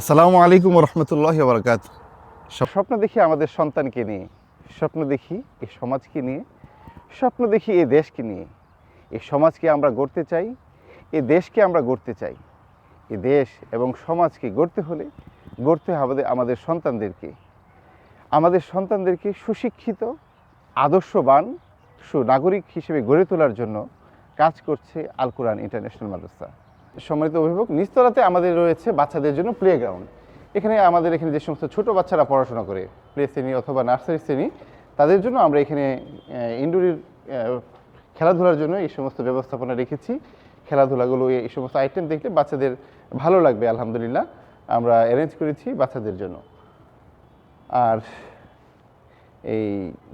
আসসালামু আলাইকুম রহমতুল্লাহ বরকাত স্বপ্ন দেখি আমাদের সন্তানকে নিয়ে, স্বপ্ন দেখি এই সমাজকে নিয়ে, স্বপ্ন দেখি এই দেশকে নিয়ে। এই সমাজকে আমরা গড়তে চাই, এ দেশকে আমরা গড়তে চাই। এ দেশ এবং সমাজকে গড়তে হলে গড়তে হবে আমাদের সন্তানদেরকে। আমাদের সন্তানদেরকে সুশিক্ষিত, আদর্শবান, সুনাগরিক হিসেবে গড়ে তোলার জন্য কাজ করছে আল কোরআন ইন্টারন্যাশনাল মাদ্রাসা। সম্মানিত অভিভাবক নিস্তলাতে আমাদের রয়েছে বাচ্চাদের জন্য প্লে গ্রাউন্ড এখানে আমাদের এখানে যে সমস্ত ছোট বাচ্চারা পড়াশোনা করে, প্লে শ্রেণি অথবা নার্সারি শ্রেণি, তাদের জন্য আমরা এখানে ইনডোরের খেলাধুলার জন্য এই সমস্ত ব্যবস্থাপনা রেখেছি। খেলাধুলাগুলো, এই সমস্ত আইটেম দেখলে বাচ্চাদের ভালো লাগবে, আলহামদুলিল্লাহ। আমরা অ্যারেঞ্জ করেছি বাচ্চাদের জন্য। আর এই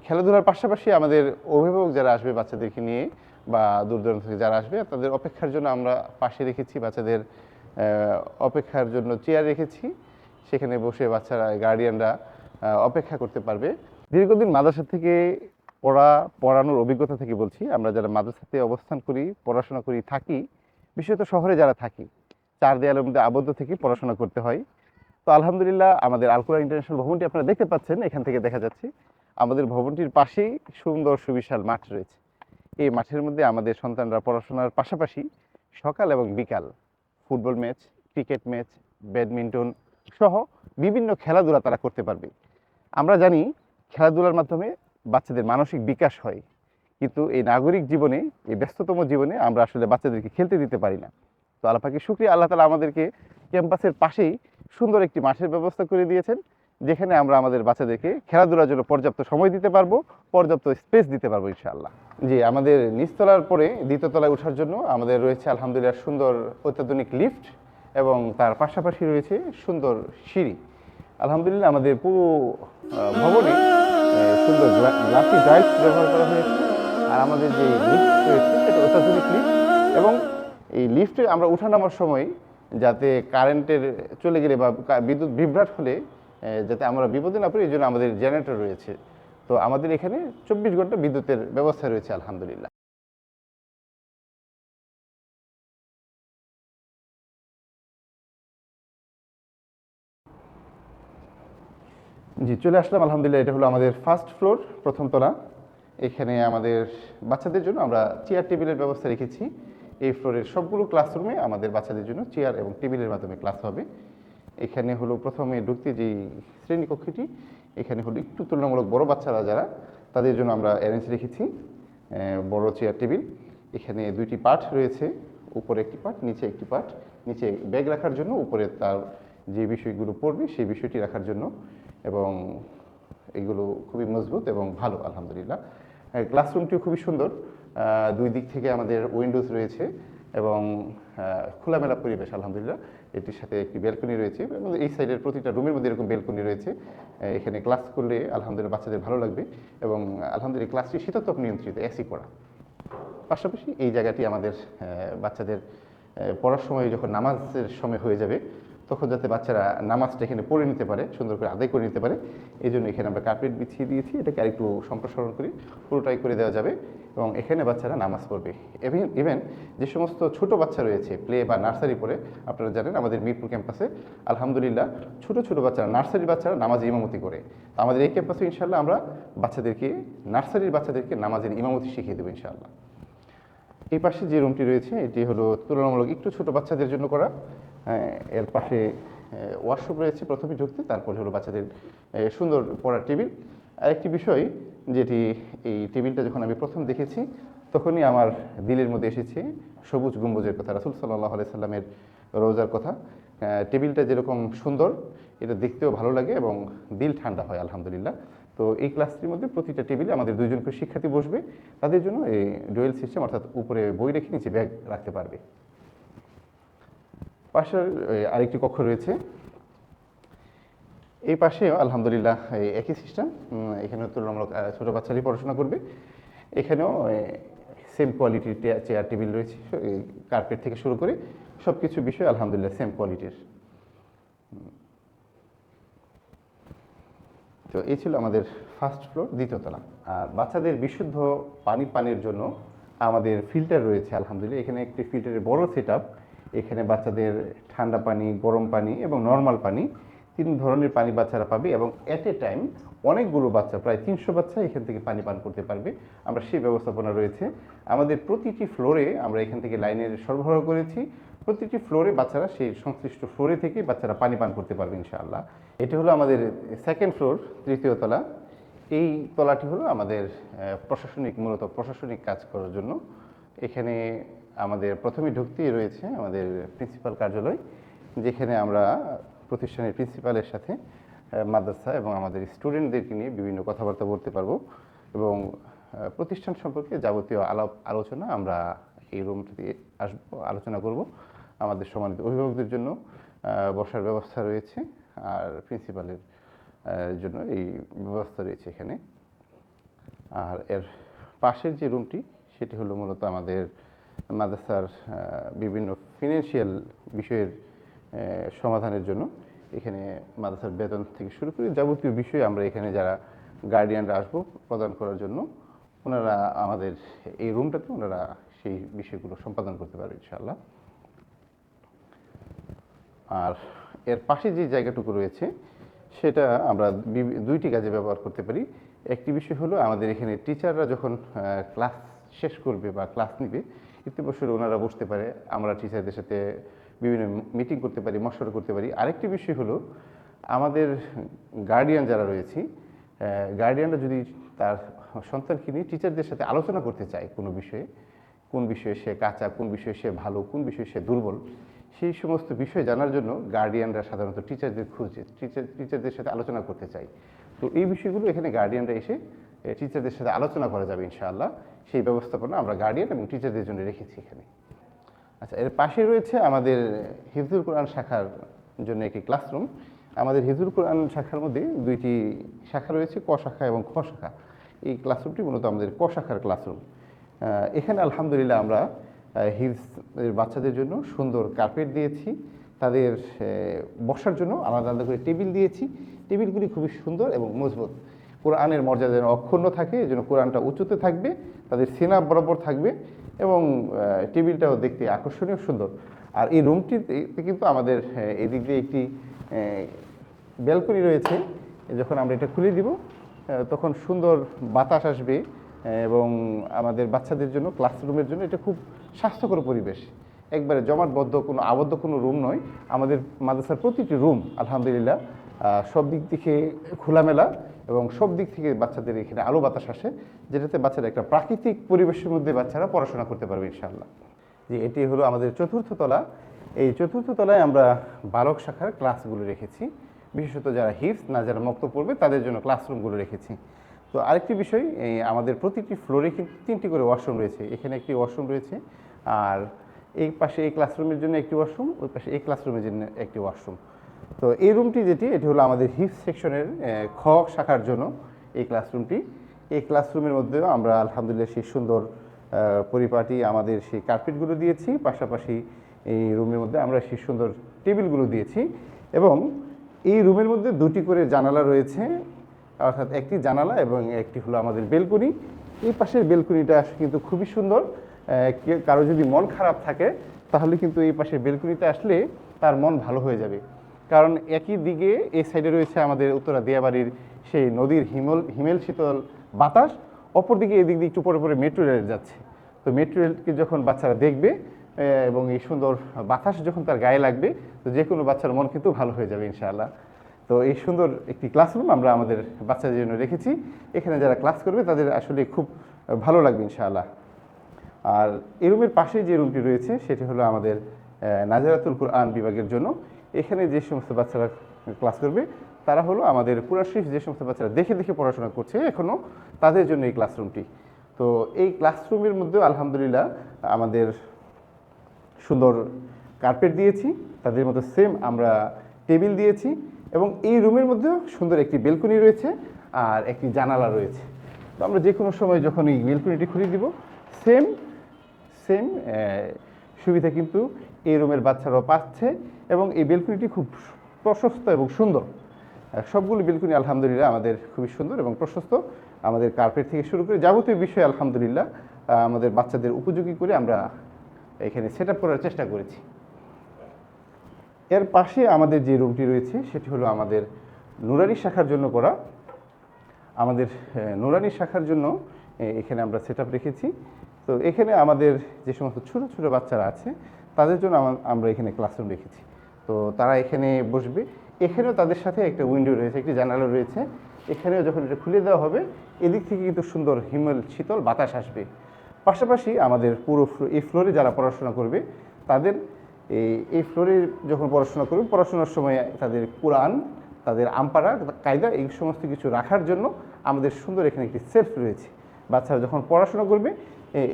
খেলাধুলার পাশাপাশি আমাদের অভিভাবক যারা আসবে বাচ্চাদেরকে নিয়ে বা দূর দূরান্ত থেকে যারা আসবে, তাদের অপেক্ষার জন্য আমরা পাশে রেখেছি, বাচ্চাদের অপেক্ষার জন্য চেয়ার রেখেছি। সেখানে বসে বাচ্চারা গার্ডিয়ানরা অপেক্ষা করতে পারবে। দীর্ঘদিন মাদ্রাসা থেকে পড়া, পড়ানোর অভিজ্ঞতা থেকে বলছি, আমরা যারা মাদ্রাসাতে অবস্থান করি, পড়াশোনা করি, থাকি, বিশেষত শহরে যারা থাকি চার দেয়ালের মধ্যে আবদ্ধ থেকে পড়াশোনা করতে হয়। তো আলহামদুলিল্লাহ, আমাদের আলকুরা ইন্টারন্যাশনাল ভবনটি আপনারা দেখতে পাচ্ছেন, এখান থেকে দেখা যাচ্ছে। আমাদের ভবনটির পাশেই সুন্দর সুবিশাল মাঠ রয়েছে। এই মাঠের মধ্যে আমাদের সন্তানরা পড়াশোনার পাশাপাশি সকাল এবং বিকাল football match, cricket match, badminton সহ বিভিন্ন খেলাধুলা তারা করতে পারবে। আমরা জানি খেলাধুলার মাধ্যমে বাচ্চাদের মানসিক বিকাশ হয়, কিন্তু এই নাগরিক জীবনে, এই ব্যস্ততম জীবনে আমরা আসলে বাচ্চাদেরকে খেলতে দিতে পারি না। তো আল্লাপাকে শুক্রিয়া, আল্লাহ তালা আমাদেরকে ক্যাম্পাসের পাশেই সুন্দর একটি মাঠের ব্যবস্থা করে দিয়েছেন। যেখানে আমরা আমাদের বাচ্চাদেরকে খেলাধুলার জন্য পর্যাপ্ত সময় দিতে পারব, পর্যাপ্ত স্পেস দিতে পারব ইনশাআল্লাহ। জি, আমাদের নিচতলার পরে, দ্বিতীয় তলায় ওঠার জন্য আমাদের রয়েছে আলহামদুলিল্লাহ সুন্দর অত্যাধুনিক লিফট এবং তার পাশাপাশি রয়েছে সুন্দর সিঁড়ি। আলহামদুলিল্লাহ আমাদের পুরো ভবনে সুন্দর গ্লাসি টাইলস ব্যবহার করা হয়েছে। আর আমাদের যে লিফট রয়েছে, সেটা অত্যাধুনিক লিফট এবং এই লিফটে আমরা ওঠানামার সময় যাতে কারেন্টের চলে গেলে বা বিদ্যুৎ বিভ্রাট হলে যাতে আমরা বিপদে না পড়ি, এই জন্য আমাদের জেনারেটর রয়েছে। তো আমাদের এখানে চব্বিশ ঘণ্টা বিদ্যুতের ব্যবস্থা রয়েছে, আলহামদুলিল্লাহ। জি, চলে আসলাম, আলহামদুলিল্লাহ, এটা হলো আমাদের ফার্স্ট ফ্লোর প্রথম তলা। এখানে আমাদের বাচ্চাদের জন্য আমরা চেয়ার টেবিলের ব্যবস্থা রেখেছি। এই ফ্লোরের সবগুলো ক্লাসরুমে আমাদের বাচ্চাদের জন্য চেয়ার এবং টেবিলের মাধ্যমে ক্লাস হবে। এখানে হলো প্রথমে ঢুকতে যেই শ্রেণীকক্ষটি এখানে হলো একটু তুলনামূলক বড় বাচ্চারা যারা, তাদের জন্য আমরা অ্যারেঞ্জ রেখেছি বড় চেয়ার টেবিল এখানে দুইটি পার্ট রয়েছে, উপরে একটি পার্ট নিচে একটি পার্ট নিচে ব্যাগ রাখার জন্য উপরে তার যে বিষয়গুলো পড়বে, সেই বিষয়টি রাখার জন্য। এবং এগুলো খুবই মজবুত এবং ভালো, আলহামদুলিল্লাহ। ক্লাসরুমটিও খুবই সুন্দর। দুই দিক থেকে আমাদের উইন্ডোজ রয়েছে। এবং খোলামেলা পরিবেশ, আলহামদুলিল্লাহ। এটির সাথে একটি ব্যালকনি রয়েছে এই সাইডের প্রতিটা রুমের মধ্যে এরকম ব্যালকনি রয়েছে। এখানে ক্লাস করলে আলহামদুলিল্লাহ বাচ্চাদের ভালো লাগবে এবং, আলহামদুলিল্লাহ ক্লাসটি শীততাপ নিয়ন্ত্রিত, এসি করা। পাশাপাশি এই জায়গাটি আমাদের বাচ্চাদের পড়ার সময় যখন নামাজের সময় হয়ে যাবে তখন যাতে বাচ্চারা নামাজটা এখানে পড়ে নিতে পারে, সুন্দর করে আদায় করে নিতে পারে এই জন্য এখানে আমরা কার্পেট বিছিয়ে দিয়েছি, এটাকে আরেকটু সম্প্রসারণ করি, পুরোটাই করে দেওয়া যাবে এবং এখানে বাচ্চারা নামাজ পড়বে। ইভেন যে সমস্ত ছোট বাচ্চা রয়েছে প্লে বা নার্সারি পড়ে, আপনারা জানেন আমাদের মিরপুর ক্যাম্পাসে আলহামদুলিল্লাহ ছোট ছোট বাচ্চারা নার্সারির বাচ্চারা নামাজে ইমামতি করে। তো আমাদের এই ক্যাম্পাসে ইনশাল্লাহ আমরা বাচ্চাদেরকে নার্সারির বাচ্চাদেরকে নামাজের ইমামতি শিখিয়ে দেবো ইনশাআল্লাহ। এই পাশে যে রুমটি রয়েছে, এটি হলো তুলনামূলক একটু ছোট বাচ্চাদের জন্য করা। এর পাশে ওয়াশরুম রয়েছে প্রথমে ঢুকতে, তারপরে হলো বাচ্চাদের সুন্দর পড়ার টেবিল। আরেকটি বিষয় যেটি এই টেবিলটা যখন আমি প্রথম দেখেছি, তখনই আমার দিলের মধ্যে এসেছে সবুজ গম্বুজের কথা, রাসুল সাল্লাহ আলাই সাল্লামের রোজার কথা। টেবিলটা যেরকম সুন্দর, এটা দেখতেও ভালো লাগে এবং দিল ঠান্ডা হয়, আলহামদুলিল্লাহ। তো এই ক্লাসটির মধ্যে প্রতিটা টেবিলে আমাদের দুইজন করে শিক্ষার্থী বসবে, তাদের জন্য এই ডুয়েল সিস্টেম, অর্থাৎ উপরে বই রেখে নিচে ব্যাগ রাখতে পারবে। এই, আরেকটি কক্ষ রয়েছে। এই পাশেও আলহামদুলিল্লাহ একই সিস্টেম এখানেও তুলনামূলক ছোটো বাচ্চারাই পড়াশোনা করবে। এখানেও সেম কোয়ালিটির চেয়ার টেবিল রয়েছে কার্পেট থেকে শুরু করে সব কিছু বিষয় আলহামদুলিল্লাহ সেম কোয়ালিটির তো এই ছিল আমাদের ফার্স্ট ফ্লোর দ্বিতীয়তলা আর বাচ্চাদের বিশুদ্ধ পানি পানের জন্য আমাদের ফিল্টার রয়েছে আলহামদুলিল্লাহ। এখানে একটি ফিল্টারের বড় সেট এখানে বাচ্চাদের ঠান্ডা পানি, গরম পানি এবং নর্মাল পানি তিন ধরনের পানি বাচ্চারা পাবে এবং এট এ টাইম অনেকগুলো বাচ্চা, প্রায় তিনশো বাচ্চা এখান থেকে পানি পান করতে পারবে। আমরা সেই ব্যবস্থাপনা রয়েছে। আমাদের প্রতিটি ফ্লোরে আমরা এখান থেকে লাইনের সরবরাহ করেছি। প্রতিটি ফ্লোরে বাচ্চারা সেই সংশ্লিষ্ট ফ্লোরে থেকে বাচ্চারা পানি পান করতে পারবে ইনশাআল্লাহ। এটি হলো আমাদের সেকেন্ড ফ্লোর তৃতীয় তলা। এই তলাটি হলো আমাদের প্রশাসনিক, মূলত প্রশাসনিক কাজ করার জন্য। এখানে আমাদের প্রথমে ঢুকতেই রয়েছে আমাদের প্রিন্সিপাল কার্যালয়, যেখানে আমরা প্রতিষ্ঠানের প্রিন্সিপালের সাথে মাদ্রাসা এবং আমাদের স্টুডেন্টদেরকে নিয়ে বিভিন্ন কথাবার্তা বলতে পারব এবং প্রতিষ্ঠান সম্পর্কে যাবতীয় আলাপ আলোচনা আমরা এই রুমটিতে আসব, আলোচনা করব। আমাদের সম্মানিত অভিভাবকদের জন্য বসার ব্যবস্থা রয়েছে আর প্রিন্সিপালের জন্য এই ব্যবস্থা রয়েছে এখানে। আর এর পাশের যে রুমটি সেটি হলো মূলত আমাদের মাদ্রাসার বিভিন্ন ফিনান্সিয়াল বিষয়ের সমাধানের জন্য এখানে মাদ্রাসার বেতন থেকে শুরু করে যাবতীয় বিষয়ে আমরা এখানে যারা গার্ডিয়ানরা আসব প্রদান করার জন্য, ওনারা আমাদের এই রুমটাতে ওনারা সেই বিষয়গুলো সম্পাদন করতে পারবে ইনশাআল্লাহ। আর এর পাশে যে জায়গাটুকু রয়েছে, সেটা আমরা দুইটি কাজে ব্যবহার করতে পারি। একটি বিষয় হলো আমাদের এখানে টিচাররা যখন ক্লাস শেষ করবে বা ক্লাস নিবে ইতিবসরে ওনারা বসতে পারে, আমরা টিচারদের সাথে বিভিন্ন মিটিং করতে পারি মশওয়ারা করতে পারি। আরেকটি বিষয় হলো, আমাদের গার্ডিয়ান যারা রয়েছি গার্ডিয়ানরা যদি তার সন্তানকে নিয়ে টিচারদের সাথে আলোচনা করতে চায় কোনো বিষয়ে, কোন বিষয়ে সে কাঁচা, কোন বিষয়ে সে ভালো, কোন বিষয়ে সে দুর্বল, সেই সমস্ত বিষয় জানার জন্য গার্ডিয়ানরা সাধারণত টিচারদের খুঁজে টিচার টিচারদের সাথে আলোচনা করতে চাই তো এই বিষয়গুলো এখানে গার্ডিয়ানরা এসে টিচারদের সাথে আলোচনা করা যাবে ইনশাআল্লাহ। সেই ব্যবস্থাপনা আমরা গার্ডিয়ান এবং টিচারদের জন্য রেখেছি এখানে। আচ্ছা এর পাশে রয়েছে আমাদের হিফজুল কোরআন শাখার জন্য একটি ক্লাসরুম আমাদের হিফজুল কোরআন শাখার মধ্যে দুইটি শাখা রয়েছে, ক শাখা এবং খ শাখা। এই ক্লাসরুমটি মূলত আমাদের ক শাখার ক্লাসরুম এখানে আলহামদুলিল্লাহ আমরা হিফজের বাচ্চাদের জন্য সুন্দর কার্পেট দিয়েছি। তাদের বসার জন্য আলাদা আলাদা করে টেবিল দিয়েছি। টেবিলগুলি খুবই সুন্দর এবং মজবুত। কোরআনের মর্যাদা যেন অক্ষুণ্ণ থাকে এই জন্য কোরআনটা উঁচুতে থাকবে, তাদের সিনা বরাবর থাকবে এবং টেবিলটাও দেখতে আকর্ষণীয় সুন্দর। আর এই রুমটিতে কিন্তু আমাদের এদিক দিয়ে একটি ব্যালকনি রয়েছে। যখন আমরা এটা খুলে দিব তখন সুন্দর বাতাস আসবে এবং আমাদের বাচ্চাদের জন্য, ক্লাসরুমের জন্য এটা খুব স্বাস্থ্যকর পরিবেশ। একবারে জমাটবদ্ধ কোনো, আবদ্ধ কোনো রুম নয়। আমাদের মাদ্রাসার প্রতিটি রুম, আলহামদুলিল্লাহ সব দিক থেকে খোলামেলা এবং সব দিক থেকে বাচ্চাদের এখানে আলো বাতাস আসে, যেটাতে বাচ্চারা একটা প্রাকৃতিক পরিবেশের মধ্যে বাচ্চারা পড়াশোনা করতে পারবে, ইনশাআল্লাহ। যে এটি হলো আমাদের চতুর্থ তলা। এই চতুর্থ তলায় আমরা বালক শাখার ক্লাসগুলো রেখেছি। বিশেষত যারা হিপস না যারা মক্ত পড়বে, তাদের জন্য ক্লাসরুমগুলো রেখেছি। তো আরেকটি বিষয়, এই আমাদের প্রতিটি ফ্লোরে কিন্তু তিনটি করে ওয়াশরুম রয়েছে। এখানে একটি ওয়াশরুম রয়েছে, আর এই পাশে এই ক্লাসরুমের জন্য একটি ওয়াশরুম, ওই পাশে এই ক্লাসরুমের জন্য একটি ওয়াশরুম। তো এই রুমটি যেটি, এটি হলো আমাদের হিপস সেকশনের খ শাখার জন্য এই ক্লাসরুমটি এই ক্লাসরুমের মধ্যেও আমরা আলহামদুলিল্লাহ সেই সুন্দর পরিপাটি আমাদের সেই কার্পেটগুলো দিয়েছি। পাশাপাশি এই রুমের মধ্যে আমরা সেই সুন্দর টেবিলগুলো দিয়েছি এবং এই রুমের মধ্যে দুটি করে জানালা রয়েছে, অর্থাৎ একটি জানালা এবং একটি হলো আমাদের বেলকনি। এই পাশের বেলকনিটা কিন্তু খুবই সুন্দর কারও যদি মন খারাপ থাকে, তাহলে কিন্তু এই পাশের বেলকনিতে আসলে তার মন ভালো হয়ে যাবে। কারণ একই দিকে এই সাইডে রয়েছে আমাদের উত্তরা দিয়াবাড়ির সেই নদীর হিমল হিমেল শীতল বাতাস অপরদিকে এদিক দিয়ে একটু পরে মেট্রো রেল যাচ্ছে। তো মেট্রো রেলকে যখন বাচ্চারা দেখবে এবং এই সুন্দর বাতাস যখন তার গায়ে লাগবে, তো যে কোনো বাচ্চার মন কিন্তু ভালো হয়ে যাবে ইনশাআল্লাহ। তো এই সুন্দর একটি ক্লাসরুম আমরা আমাদের বাচ্চাদের জন্য রেখেছি। এখানে যারা ক্লাস করবে, তাদের আসলে খুব ভালো লাগবে ইনশাআল্লাহ। আর এই রুমের পাশে যে রুমটি রয়েছে, সেটি হলো আমাদের নাজারাতুল কুরআন বিভাগের জন্য। এখানে যে সমস্ত বাচ্চারা ক্লাস করবে, তারা হলো আমাদের কুরআন শরীফ যে সমস্ত বাচ্চারা দেখে দেখে পড়াশোনা করছে এখনও তাদের জন্য এই ক্লাসরুমটি তো এই ক্লাসরুমের মধ্যেও আলহামদুলিল্লাহ আমাদের সুন্দর কার্পেট দিয়েছি, তাদের মতো সেম আমরা টেবিল দিয়েছি এবং এই রুমের মধ্যেও সুন্দর একটি বেলকনি রয়েছে আর একটি জানালা রয়েছে। তো আমরা যে কোনো সময় যখন এই বেলকনিটি খুলে দিব সেম সেম সুবিধা কিন্তু এই রুমের বাচ্চারাও পাচ্ছে এবং এই বেলকুনিটি খুব প্রশস্ত এবং সুন্দর। সবগুলো বেলকনি আলহামদুলিল্লাহ আমাদের খুবই সুন্দর এবং প্রশস্ত। আমাদের কার্পেট থেকে শুরু করে যাবতীয় বিষয় আলহামদুলিল্লাহ আমাদের বাচ্চাদের উপযোগী করে আমরা এখানে সেট করার চেষ্টা করেছি। এর পাশে আমাদের যে রুমটি রয়েছে, সেটি হলো আমাদের নুরানি শাখার জন্য করা। আমাদের নুরানি শাখার জন্য এখানে আমরা সেট রেখেছি। তো এখানে আমাদের যে সমস্ত ছোটো ছোটো বাচ্চারা আছে তাদের জন্য আমা- আমরা এখানে ক্লাসরুম রেখেছি। তো তারা এখানে বসবে। এখানেও তাদের সাথে একটা উইন্ডো রয়েছে, একটি জানালা রয়েছে। এখানেও যখন এটা খুলে দেওয়া হবে, এদিক থেকে কিন্তু সুন্দর হিমেল, শীতল বাতাস আসবে। পাশাপাশি আমাদের পুরো এই ফ্লোরে যারা পড়াশোনা করবে, তাদের এই ফ্লোরে যখন পড়াশোনা করবে, পড়াশোনার সময় তাদের কোরআন, তাদের আমপাড়া, কায়দা, এই সমস্ত কিছু রাখার জন্য আমাদের সুন্দর এখানে একটি সেলফ রয়েছে। বাচ্চারা যখন পড়াশোনা করবে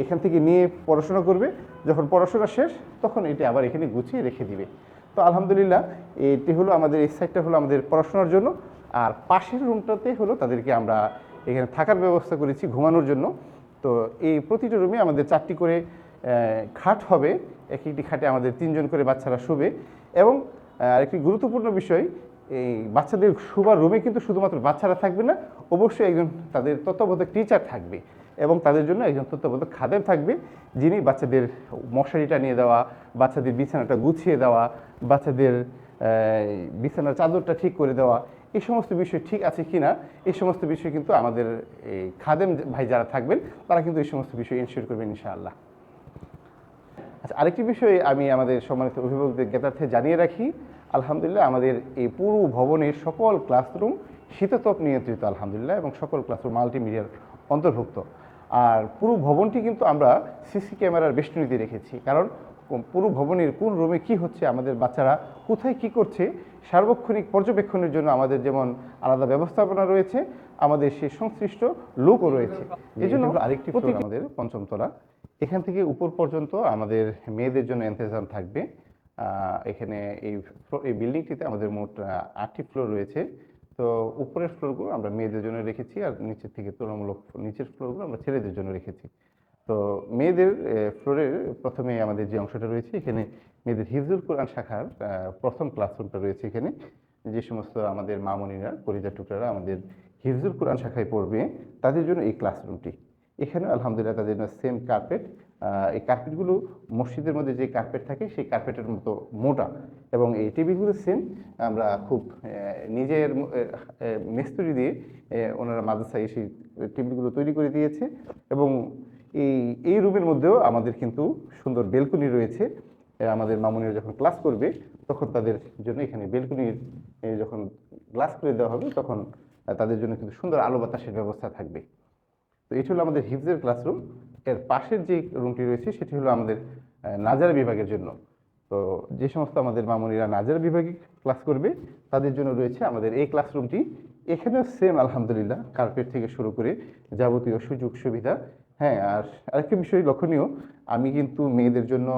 এখান থেকে নিয়ে পড়াশোনা করবে। যখন পড়াশোনা শেষ, তখন এটি আবার এখানে গুছিয়ে রেখে দিবে। তো আলহামদুলিল্লাহ, এটি হলো আমাদের, এই সাইডটা হলো আমাদের পড়াশোনার জন্য। আর পাশের রুমটাতে হলো তাদেরকে আমরা এখানে থাকার ব্যবস্থা করেছি ঘুমানোর জন্য। তো এই প্রতিটা রুমে আমাদের চারটি করে খাট হবে। এক একটি খাটে আমাদের তিনজন করে বাচ্চারা শোবে। এবং আরেকটি গুরুত্বপূর্ণ বিষয়, এই বাচ্চাদের শোবার রুমে কিন্তু শুধুমাত্র বাচ্চারা থাকবে না, অবশ্যই একজন তাদের তত্ত্বাবধায়ক টিচার থাকবে। এবং তাদের জন্য একজন তত্ত্বাবধায়ক খাদেম থাকবে যিনি বাচ্চাদের মশারিটা নিয়ে দেওয়া, বাচ্চাদের বিছানাটা গুছিয়ে দেওয়া, বাচ্চাদের বিছানার চাদরটা ঠিক করে দেওয়া, এই সমস্ত বিষয় ঠিক আছে কি না এই সমস্ত বিষয় কিন্তু আমাদের এই খাদেম ভাই যারা থাকবেন, তারা কিন্তু এই সমস্ত বিষয় ইনশিওর করবেন ইনশাআল্লাহ। আচ্ছা আরেকটি বিষয় আমি আমাদের সম্মানিত অভিভাবকদের জ্ঞাতার্থে জানিয়ে রাখি, আলহামদুলিল্লাহ আমাদের এই পুরো ভবনের সকল ক্লাসরুম শীততাপ নিয়ন্ত্রিত, আলহামদুলিল্লাহ, এবং সকল ক্লাসরুম মাল্টিমিডিয়ার অন্তর্ভুক্ত। আর পুরো ভবনটি কিন্তু আমরা সিসি ক্যামেরার বেষ্টনীতে রেখেছি। কারণ পুরো ভবনের কোন রুমে কি হচ্ছে আমাদের বাচ্চারা কোথায় কি করছে সার্বক্ষণিক পর্যবেক্ষণের জন্য আমাদের যেমন আলাদা ব্যবস্থাপনা রয়েছে আমাদের সে সংশ্লিষ্ট লোকও রয়েছে। এই জন্য আরেকটি আমাদের পঞ্চমতলা এখান থেকে উপর পর্যন্ত আমাদের মেয়েদের জন্য ইন্তজাম থাকবে। এখানে এই এই বিল্ডিংটিতে আমাদের মোট আটটি ফ্লোর রয়েছে। তো উপরের ফ্লোরগুলো আমরা মেয়েদের জন্য রেখেছি আর নিচের থেকে তুলনামূলক নিচের ফ্লোরগুলো আমরা ছেলেদের জন্য রেখেছি। তো মেয়েদের ফ্লোরের প্রথমে আমাদের যে অংশটা রয়েছে এখানে মেয়েদের হিফজুল কোরআন শাখার প্রথম ক্লাসরুমটা রয়েছে এখানে। যে সমস্ত আমাদের মামনিরা কলিজা টুকরারা আমাদের হিফজুল কোরআন শাখায় পড়বে তাদের জন্য এই ক্লাসরুমটি এখানে আলহামদুলিল্লাহ তাদের জন্য সেম কার্পেট এই কার্পেটগুলো মসজিদের মধ্যে যে কার্পেট থাকে, সেই কার্পেটের মতো মোটা। এবং এই টেবিলগুলো সেম আমরা খুব নিজের মিস্ত্রি দিয়ে ওনারা মাদ্রাসায় সেই টেবিলগুলো তৈরি করে দিয়েছে। এবং এই এই রুমের মধ্যেও আমাদের কিন্তু সুন্দর বেলকনি রয়েছে। আমাদের মামুনিরা যখন ক্লাস করবে, তখন তাদের জন্য এখানে বেলকনির যখন গ্লাস করে দেওয়া হবে, তখন তাদের জন্য কিন্তু সুন্দর আলো বাতাসের ব্যবস্থা থাকবে। তো এটি হলো আমাদের হিফজের ক্লাসরুম। এর পাশের যে রুমটি রয়েছে, সেটি হলো আমাদের নাজার বিভাগের জন্য। তো যে সমস্ত আমাদের মামুনিরা নাজার বিভাগে ক্লাস করবে, তাদের জন্য রয়েছে আমাদের এই ক্লাসরুমটি। এখানেও সেম আলহামদুলিল্লাহ কার্পেট থেকে শুরু করে যাবতীয় সুযোগ সুবিধা হ্যাঁ আর আরেকটি বিষয় লক্ষণীয়, আমি কিন্তু মেয়েদের জন্য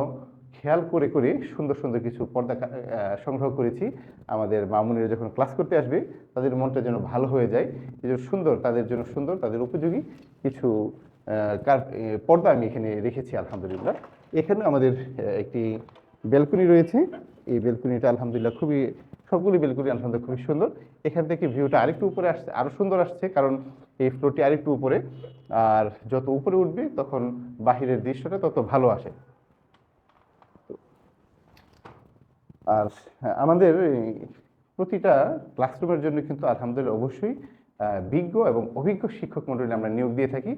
খেয়াল করে করে সুন্দর সুন্দর কিছু পর্দা সংগ্রহ করেছি। আমাদের মামুনিরা যখন ক্লাস করতে আসবে, তাদের মনটা যেন ভালো হয়ে যায়। এই সুন্দর, তাদের জন্য সুন্দর, তাদের উপযোগী কিছু পর্দা আমি এখানে রেখেছি, আলহামদুলিল্লাহ। এখানে আমাদের একটি বেলকনি রয়েছে। এই বেলকনিটা আলহামদুলিল্লাহ খুবই, সবগুলি বেলকনি আলহামদুলিল্লাহ খুবই সুন্দর। এখান থেকে ভিউটা আরেকটু উপরে আসছে আরও সুন্দর আসছে, কারণ এই ফ্লোরটি আরেকটু উপরে। আর যত উপরে উঠবে, তখন বাহিরের দৃশ্যটা তত ভালো আসে। আর হ্যাঁ, আমাদের প্রতিটা ক্লাসরুমের জন্য কিন্তু আলহামদুলিল্লাহ অবশ্যই বিজ্ঞ এবং অভিজ্ঞ শিক্ষক মণ্ডলী আমরা নিয়োগ দিয়ে থাকি।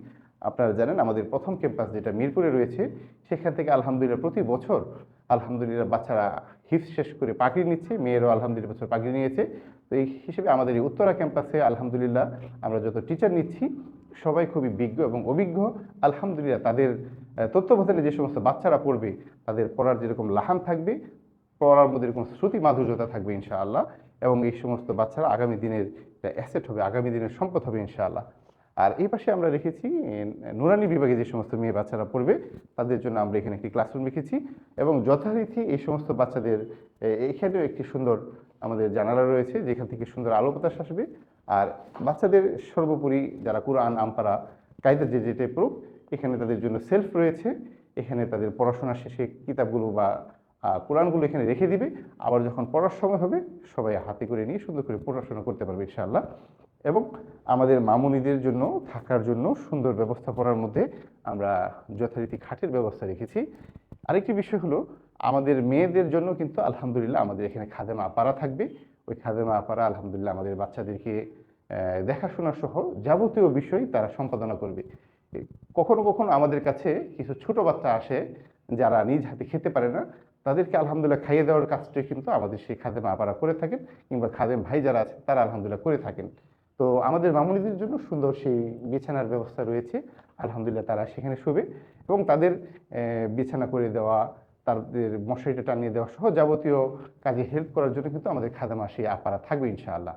আপনারা জানেন আমাদের প্রথম ক্যাম্পাস যেটা মিরপুরে রয়েছে সেখান থেকে আলহামদুলিল্লাহ প্রতি বছর আলহামদুলিল্লাহ বাচ্চারা হিফ শেষ করে পাকড়ি নিচ্ছে মেয়েরাও আলহামদুলিল্লাহ বছর পাকড়ি নিয়েছে। তো এই হিসেবে আমাদের এই উত্তরা ক্যাম্পাসে আলহামদুলিল্লাহ আমরা যত টিচার নিচ্ছি সবাই খুবই বিজ্ঞ এবং অভিজ্ঞ। আলহামদুলিল্লাহ তাদের তত্ত্বাবধানে যে সমস্ত বাচ্চারা পড়বে তাদের পড়ার যেরকম লাহান থাকবে পড়ার মধ্যে এরকম শ্রুতি মাধুর্যতা থাকবে ইনশাআল্লাহ এবং এই সমস্ত বাচ্চারা আগামী দিনের অ্যাসেট হবে, আগামী দিনের সম্পদ হবে ইনশাআল্লাহ। আর এই পাশে আমরা রেখেছি, নুরানি বিভাগে যে সমস্ত মেয়ে বাচ্চারা পড়বে, তাদের জন্য আমরা এখানে একটি ক্লাসরুম রেখেছি এবং যথারীতি এই সমস্ত বাচ্চাদের এখানেও একটি সুন্দর আমাদের জানালা রয়েছে, যেখান থেকে সুন্দর আলো বাতাস আসবে। আর বাচ্চাদের সর্বোপরি যারা কোরআন, আমপারা, কায়দা যে যেটাই পড়ুক, এখানে তাদের জন্য সেলফ রয়েছে, এখানে তাদের পড়াশোনা শেষে কিতাবগুলো বা কোরআনগুলো এখানে রেখে দিবে। আবার যখন পড়ার সময় হবে, সবাই হাতে করে নিয়ে সুন্দর করে পড়াশোনা করতে পারবে ইনশাআল্লাহ। এবং আমাদের মামুনিদের জন্য, থাকার জন্য সুন্দর ব্যবস্থাপনার মধ্যে আমরা যথারীতি খাটের ব্যবস্থা রেখেছি। আরেকটি বিষয় হলো, আমাদের মেয়েদের জন্য কিন্তু আলহামদুলিল্লাহ আমাদের এখানে খাদেমা আপারা থাকবে। ওই খাদেমা আপারা আলহামদুলিল্লাহ আমাদের বাচ্চাদেরকে দেখাশোনা সহ যাবতীয় বিষয় তারা সম্পাদনা করবে। কখনো কখনো আমাদের কাছে কিছু ছোট বাচ্চা আসে, যারা নিজ হাতে খেতে পারে না। তাদেরকে আলহামদুলিল্লাহ খাইয়ে দেওয়ার কাজটি কিন্তু আমাদের সেই খাদেমা আপারা করে থাকেন কিংবা খাদেম ভাই যারা আছে তারা আলহামদুলিল্লাহ করে থাকেন। তো আমাদের মামুনিদের জন্য সুন্দর সেই বিছানার ব্যবস্থা রয়েছে। আলহামদুলিল্লাহ তারা সেখানে শোবে এবং তাদের বিছানা করে দেওয়া, তাদের মশারিটা টানিয়ে দেওয়া সহ যাবতীয় কাজে হেল্প করার জন্য কিন্তু আমাদের খাদেমা সেই আপারা থাকবে ইনশাআল্লাহ।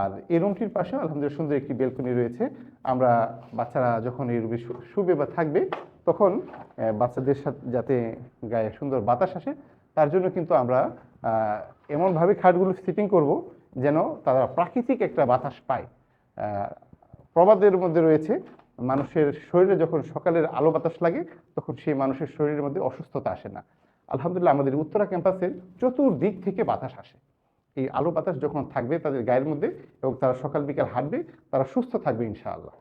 আর এই রুমটির পাশে আলহামদুলিল্লাহ সুন্দর একটি বেলকনি রয়েছে। আমরা বাচ্চারা যখন এই রুমে শুবে বা থাকবে, তখন বাচ্চাদের সাথে, যাতে গায়ে সুন্দর বাতাস আসে, তার জন্য কিন্তু আমরা এমনভাবে খাটগুলো সিটিং করব যেন তারা প্রাকৃতিক একটা বাতাস পায়। প্রবাদের মধ্যে রয়েছে, মানুষের শরীরে যখন সকালের আলো বাতাস লাগে, তখন সেই মানুষের শরীরের মধ্যে অসুস্থতা আসে না। আলহামদুলিল্লাহ আমাদের উত্তরা ক্যাম্পাসের চতুর্দিক থেকে বাতাস আসে। এই আলো বাতাস যখন থাকবে তাদের গায়ের মধ্যে এবং তারা সকাল বিকাল হাঁটবে, তারা সুস্থ থাকবে ইনশাআল্লাহ।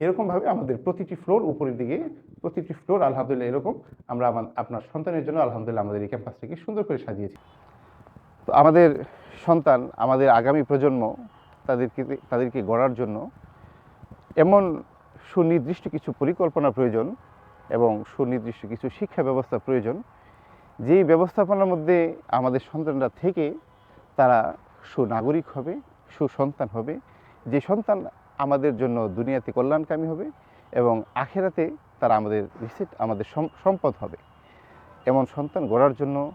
এরকমভাবে আমাদের প্রতিটি ফ্লোর উপরের দিকে, প্রতিটি ফ্লোর আলহামদুলিল্লাহ এরকম। আমরা আপনার সন্তানের জন্য আলহামদুলিল্লাহ আমাদের এই ক্যাম্পাসটিকে সুন্দর করে সাজিয়েছি। তো আমাদের সন্তান, আমাদের আগামী প্রজন্ম তাদেরকে তাদেরকে গড়ার জন্য এমন সুনির্দিষ্ট কিছু পরিকল্পনা প্রয়োজন এবং সুনির্দিষ্ট কিছু শিক্ষা ব্যবস্থা প্রয়োজন যেই ব্যবস্থাপনার মধ্যে আমাদের সন্তানরা থেকে তারা সুনাগরিক হবে, সুসন্তান হবে। যে সন্তান আমাদের জন্য দুনিয়াতে কল্যাণকামী হবে এবং আখেরাতে তারা আমাদের রিসেট আমাদের সম্পদ হবে। এমন সন্তান গড়ার জন্য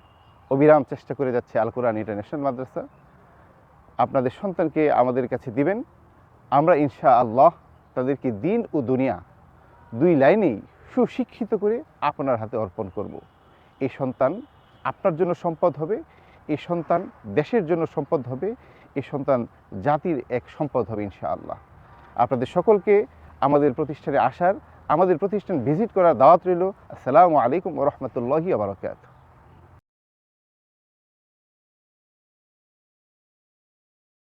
অবিরাম চেষ্টা করে যাচ্ছে আল কোরআন ইন্টারন্যাশনাল মাদ্রাসা। আপনাদের সন্তানকে আমাদের কাছে দিবেন। আমরা ইনশা আল্লাহ তাদেরকে দিন ও দুনিয়া দুই লাইনেই সুশিক্ষিত করে আপনার হাতে অর্পণ করব। এই সন্তান আপনার জন্য সম্পদ হবে এই সন্তান দেশের জন্য সম্পদ হবে এই সন্তান জাতির এক সম্পদ হবে ইনশাআল্লাহ। আপনাদের সকলকে আমাদের প্রতিষ্ঠানে আসার, আমাদের প্রতিষ্ঠান ভিজিট করার দাওয়াত রইল। আসসালামু আলাইকুম রহমতুল্লাহি আবরকাত